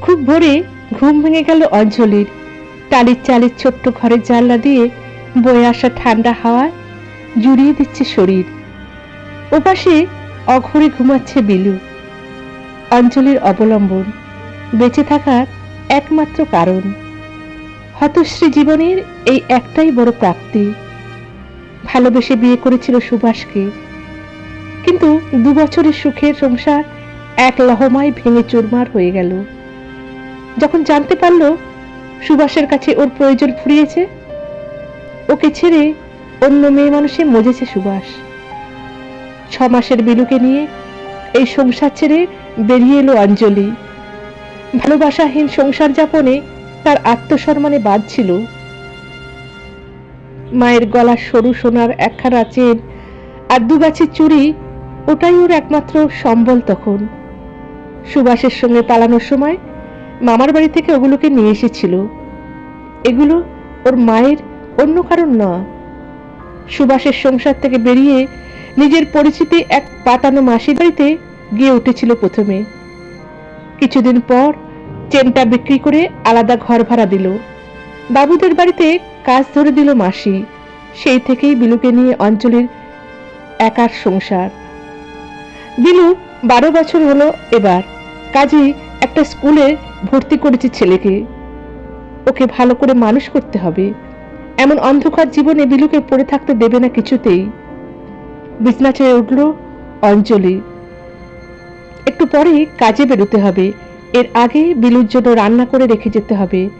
খুব ভোরে ঘুম ভেঙে গেল অঞ্জলির। টালির চালের ছোট্ট ঘরের জানলা দিয়ে বয়ে আসা ঠান্ডা হাওয়ায় জুড়িয়ে দিচ্ছে শরীর। ওপাশে অঘরে ঘুমাচ্ছে বিলু। অঞ্জলির অবলম্বন বেঁচে থাকার একমাত্র কারণ হতশ্রী জীবনের এই একটাই বড় প্রাপ্তি। ভালোবেসে বিয়ে করেছিল সুভাষকে। কিন্তু দু বছরের সুখের সংসার এক লহমায় ভেঙে চুরমার হয়ে গেল। যখন জানতে পারল সুভাষের কাছে ওর প্রয়োজন ফুরিয়েছে, ওকে ছেড়ে অন্য মেয়ে মানুষে মজেছে সুভাষ। ছ মাসের বিলুকে নিয়ে এই সংসার ছেড়ে বেরিয়ে এলো অঞ্জলি। ভালোবাসাহীন সংসার যাপনে তার আত্মসম্মানে বাদ ছিল। মায়ের গলা সরু সোনার একখানা চেন আর দু গাছের চুড়ি, ওটাই ওর একমাত্র সম্বল তখন। সুভাষের সঙ্গে পালানোর সময় মামার বাড়ি থেকে ওগুলোকে নিয়ে এসেছিল। এগুলো ওর মায়ের অন্য কারণ না। সুভাষের সংসার থেকে বেরিয়ে নিজের পরিচিতি এক পাতানো মাসির বাড়িতে গিয়ে উঠেছিল প্রথমে। কিছুদিন পর চেনটা বিক্রি করে আলাদা ঘর ভাড়া দিল। বাবুদের বাড়িতে কাজ ধরে দিল মাসি। সেই থেকেই বিলুকে নিয়ে অঞ্চলের একার সংসার। বিলু বারো বছর হলো এবার। কাজেই একটা স্কুলে ভর্তি করেছে ছেলেকে। ওকে ভালো করে মানুষ করতে হবে। এমন অন্ধকার জীবনে বিলুকে পড়ে থাকতে দেবে না কিছুতেই। বিছনা ছেড়ে উঠল অঞ্জলি। একটু পরেই কাজে বেরোতে হবে। এর আগে বিলুর জন্য রান্না করে রেখে যেতে হবে।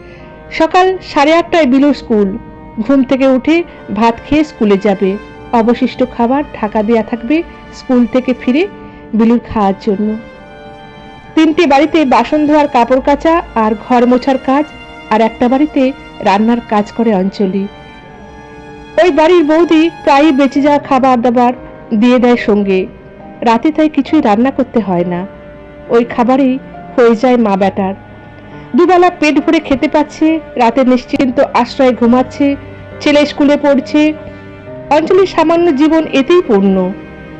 সকাল সাড়ে আটটায় বিলুর স্কুল। ঘুম থেকে উঠে ভাত খেয়ে স্কুলে যাবে। অবশিষ্ট খাবার ঢাকা দেয়া থাকবে স্কুল থেকে ফিরে বিলুর খাওয়ার জন্য। তিনটে বাড়িতে বাসন ধোয়ার কাপড় কাচা আর ঘর মোছার কাজ, আর একটা বাড়িতে রান্নার কাজ করে অঞ্চলি ওই বাড়ির বৌদি প্রায়ই বেঁচে যাওয়া খাবার দাবার দিয়ে দেয় সঙ্গে। রাতে তাই কিছুই রান্না করতে হয় না। ওই খাবারই হয়ে যায় মা বেটার দুবেলা পেট ভরে খেতে পাচ্ছে, রাতে নিশ্চিন্ত আশ্রয়ে ঘুমাচ্ছে, ছেলে স্কুলে পড়ছে। অঞ্জলির সামান্য জীবন এতেই পূর্ণ।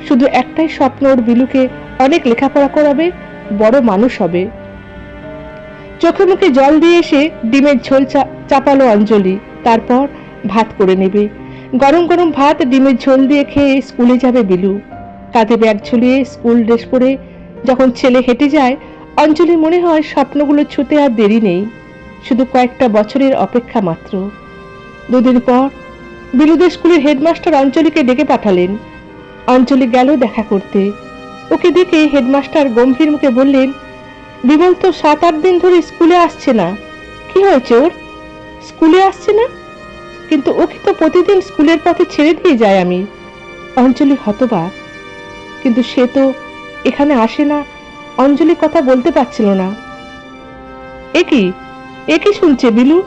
শুধু একটাই স্বপ্ন ওর বিলুকে অনেক লেখাপড়া করাবে বড় মানুষ হবে। চোখে মুখে জল দিয়ে এসে ডিমের ঝোল চাপালো অঞ্জলি, তারপর ভাত করে নেবে। গরম গরম ভাত ডিমের ঝোল দিয়ে খেয়ে স্কুলে যাবে বিলু। কাঁধে ব্যাগ ঝুলিয়ে স্কুল ড্রেস পরে যখন ছেলে হেঁটে যায় অঞ্জলি মনে হয় স্বপ্নগুলো ছুতে আর দেরি নেই। শুধু কয়েকটা বছরের অপেক্ষা মাত্র। দুদিন পর বিলুদের স্কুলের হেডমাস্টার অঞ্জলিকে ডেকে পাঠালেন। অঞ্জলি গেল দেখা করতে। ওকে দেখে হেডমাস্টার গম্ভীর মুখে বললেন, বিমল তো সাত আট দিন ধরে স্কুলে আসছে না। কি হয়েছে ওর? স্কুলে আসছে না? কিন্তু ওকে তো প্রতিদিন স্কুলের পথে ছেড়ে দিয়ে যায় আমি। অঞ্জলি হতবাক। কিন্তু সে তো এখানে আসে না, অঞ্জলি কথা বলতে পারছিল না। এ কি? এ কি শুনছে বিলু?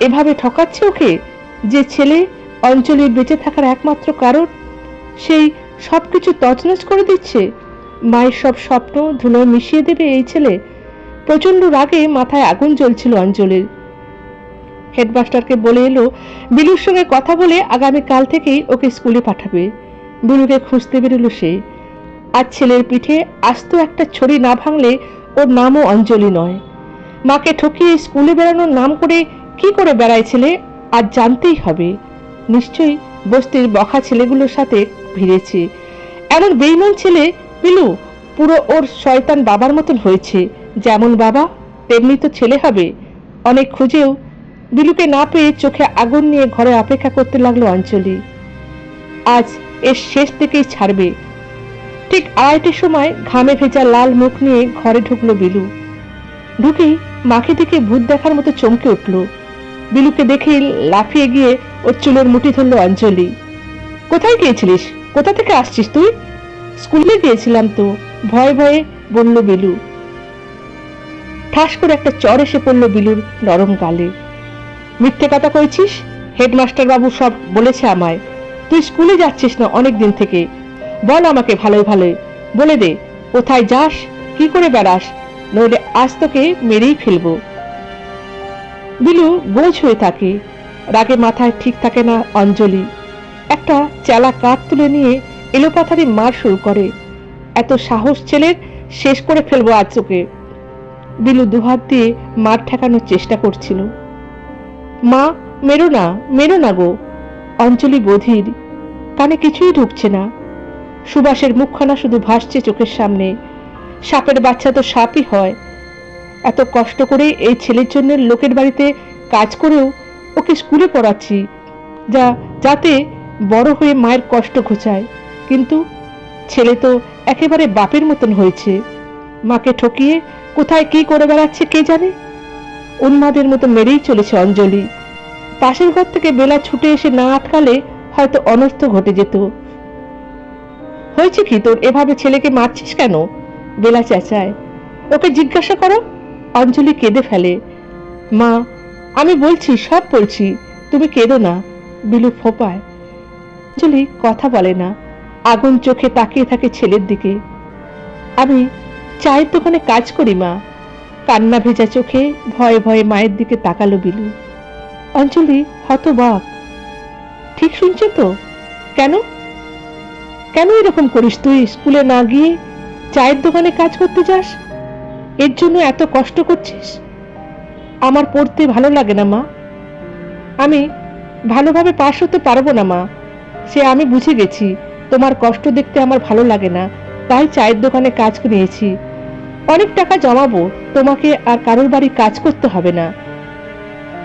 এভাবে ঠকাচ্ছে ওকে? যে ছেলে অঞ্জলির বেঁচে থাকার একমাত্র কারণ? সেই সবকিছু তছনছ করে দিচ্ছে? মায়ের সব স্বপ্ন ধুলো মিশিয়ে দেবে এই ছেলে। প্রচণ্ড রাগে মাথায় আগুন জ্বলছিল অঞ্জলির। হেডমাস্টারকে বলে এলো, বিলুর সঙ্গে কথা বলে আগামী কাল থেকেই ওকে স্কুলে পাঠাবে। বিলুকে খুঁজতে বেরোলো সে। আজ ছেলের পিঠে আস্ত একটা ছড়ি না ভাঙলে ওর নামও অঞ্জলি নয়। মাকে ঠকিয়ে স্কুলে বেড়ানোর নাম করে কি করে বেড়ায় ছেলে? আর জানতেই হবে। নিশ্চয়ই বস্তির বখা ছেলেগুলোর সাথে ভিড়েছে। এমন বেইমান ছেলে পিলু, পুরো ওর শয়তান বাবার মতন হয়েছে। যেমন বাবা, তেমনি তো ছেলে হবে। অনেক খুঁজেও বিলুকে না পেয়ে চোখে আগুন নিয়ে ঘরে অপেক্ষা করতে লাগল অঞ্চলি আজ এর শেষ থেকেই ছাড়বে। ঠিক আড়াইটের সময় ঘামে ভেজা লাল মুখ নিয়ে ঘরে ঢুকলো বিলু। ঢুকেই মাকে দেখে ভূত দেখার মতো চমকে উঠল। বিলুকে দেখে লাফিয়ে গিয়ে ওর চুলের মুঠি ধরলো অঞ্জলি। কোথায় গিয়েছিলিস? কোথা থেকে আসছিস তুই? স্কুলে গিয়েছিলাম তো, ভয়ে ভয়ে বলল বিলু। ঠাস করে একটা চর এসে পড়ল বিলুর নরম গালে। মিথ্যে কথা কইছিস? হেডমাস্টার বাবু সব বলেছে আমায়। তুই স্কুলে যাচ্ছিস না অনেক দিন থেকে? বল আমাকে ভালোই ভালোই বলে দে, কোথায় যাস? কি করে বেড়াস? নইলে আজ তোকে মেরেই ফেলব। বিলু বোঝ হয়ে থাকে। রাগে মাথায় ঠিক থাকে না অঞ্জলি। একটা চেলা কাঠ তুলে নিয়ে এলোপাথারি মার শুরু করে। এত সাহস ছেলের শেষ করে ফেলব আজ ওকে বিলু দুহাত দিয়ে মার ঠেকানোর চেষ্টা করছিল। মা, মেরো না মেরো না গো। অঞ্জলি বধির, কানে কিছুই ঢুকছে না। সুবাসের মুখখানা শুধু ভাসছে চোখের সামনে। সাপের বাচ্চা তো সাপই হয়। এত কষ্ট করে এই ছেলের জন্য লোকের বাড়িতে কাজ করেও ওকে স্কুলে পড়াচ্ছি, যা, যাতে বড় হয়ে মায়ের কষ্ট ঘোচায়। কিন্তু ছেলে তো একেবারে বাপের মতন হয়েছে। মাকে ঠকিয়ে কোথায় কি করে বেড়াচ্ছে কে জানে? উন্মাদের মতো মেরেই চলেছে অঞ্জলি। পাশের ঘর থেকে বেলা ছুটে এসে না আটকালে হয়তো অনর্থ ঘটে যেত। হয়েছে কি তোর এভাবে ছেলেকে মারছিস কেন? বেলা চেঁচায়। ওকে জিজ্ঞাসা করো, অঞ্জলি কেঁদে ফেলে। মা, আমি বলছি, সব বলছি, তুমি কেঁদো না, বিলু ফোপায়। অঞ্জলি কথা বলে না। আগুন চোখে তাকিয়ে থাকে ছেলের দিকে। আমি চায়ের দোকানে কাজ করি, মা। কান্না ভেজা চোখে ভয়ে ভয়ে মায়ের দিকে তাকালো বিলু। অঞ্জলি হতবাক। ঠিক শুনছো তো? কেন? কেন এরকম করিস তুই? স্কুলে না গিয়ে চায়ের দোকানে কাজ করতে যাস? এর জন্য এত কষ্ট করছিস? আমার পড়তে ভালো লাগে না, মা। আমি ভালোভাবে পাশ হতে পারব না, মা। সে আমি বুঝে গেছি। তোমার কষ্ট দেখতে আমার ভালো লাগে না। তাই চায়ের দোকানে কাজ নিয়েছি। অনেক টাকা জমাবো, তোমাকে আর কারোর বাড়ি কাজ করতে হবে না।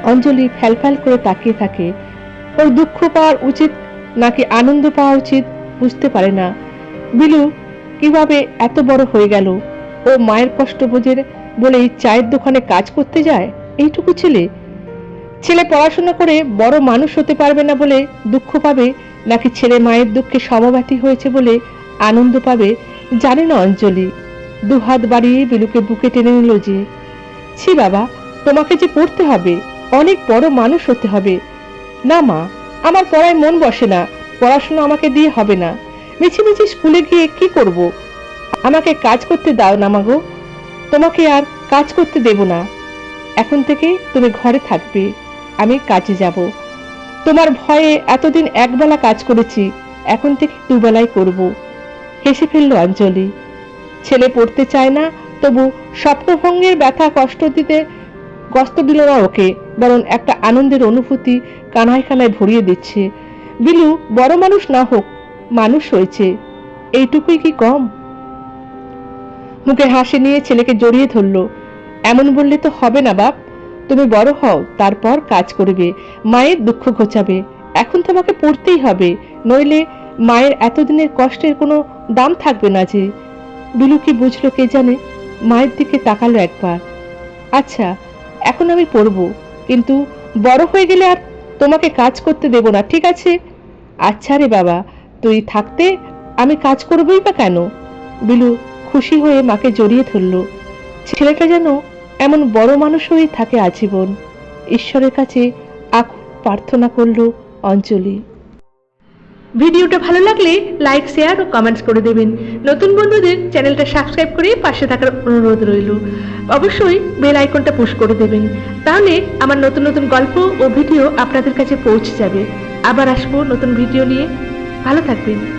অঞ্জলি ফ্যালফ্যাল করে তাকিয়ে থাকে। ওর দুঃখ পাওয়ার উচিত নাকি আনন্দ পাওয়া উচিত বুঝতে পারে না। বিলু, কীভাবে এত বড় হয়ে গেল? ও মায়ের কষ্ট বোঝে বলেই চায়ের দোকানে কাজ করতে যায়? এইটুকু ছেলে? ছেলে পড়াশোনা করে বড় মানুষ হতে পারবে না বলে দুঃখ পাবে নাকি ছেলে মায়ের দুঃখে সমব্যাথী হয়েছে বলে আনন্দ পাবে জানে না অঞ্জলি। দুহাত বাড়িয়ে বিলুকে বুকে টেনে নিল যে, ছি বাবা, তোমাকে যে পড়তে হবে, অনেক বড় মানুষ হতে হবে। না মা, আমার পড়ায় মন বসে না, পড়াশোনা আমাকে দিয়ে হবে না। মিছি মিছি স্কুলে গিয়ে কি করব? আমাকে কাজ করতে দাও না মাগো তোমাকে আর কাজ করতে দেব না। এখন থেকে তুমি ঘরে থাকবে, আমি কাজে যাব। তোমার ভয়ে এতদিন একবেলা কাজ করেছি, এখন থেকে দুবেলাই করব। হেসে ফেলল অঞ্জলি। ছেলে পড়তে চায় না, তবু স্বপ্নভঙ্গের ব্যথা কষ্ট দিতে কষ্ট দিল না ওকে, বরং একটা আনন্দের অনুভূতি কানায় কানায় ভরিয়ে দিচ্ছে। বিলু বড় মানুষ না হোক, মানুষ হয়েছে। এইটুকুই কি কম? মুখে হাসি নিয়ে ছেলেকে জড়িয়ে ধরলো। এমন বললে তো হবে না বাপ। তুমি বড় হও, তারপর কাজ করবে। মায়ের দুঃখ ঘোচাবে। এখন তোমাকে পড়তেই হবে। নইলে মায়ের এতদিনের কষ্টের কোনো দাম থাকবে না যে। বিলু কি বুঝলো কে জানে, মায়ের দিকে তাকালো একবার। আচ্ছা এখন আমি পড়ব, কিন্তু বড় হয়ে গেলে আর তোমাকে কাজ করতে দেব না, ঠিক আছে? আচ্ছা রে বাবা, তুই থাকতে আমি কাজ করবই বা কেন? বিলু খুশি হয়ে মাকে জড়িয়ে ধরল। ছেলেটা যেন এমন বড় মানুষ হয়ে থাকে আজীবন। ঈশ্বরের কাছে আকুল প্রার্থনা করল অঞ্জলি। ভিডিওটা ভালো লাগলে লাইক, শেয়ার ও কমেন্টস করে দেবেন। নতুন বন্ধুদের চ্যানেলটা সাবস্ক্রাইব করে পাশে থাকার অনুরোধ রইল। অবশ্যই বেল আইকনটা পুশ করে দেবেন। তাহলে আমার নতুন নতুন গল্প ও ভিডিও আপনাদের কাছে পৌঁছে যাবে। আবার আসব নতুন ভিডিও নিয়ে। ভালো থাকবেন।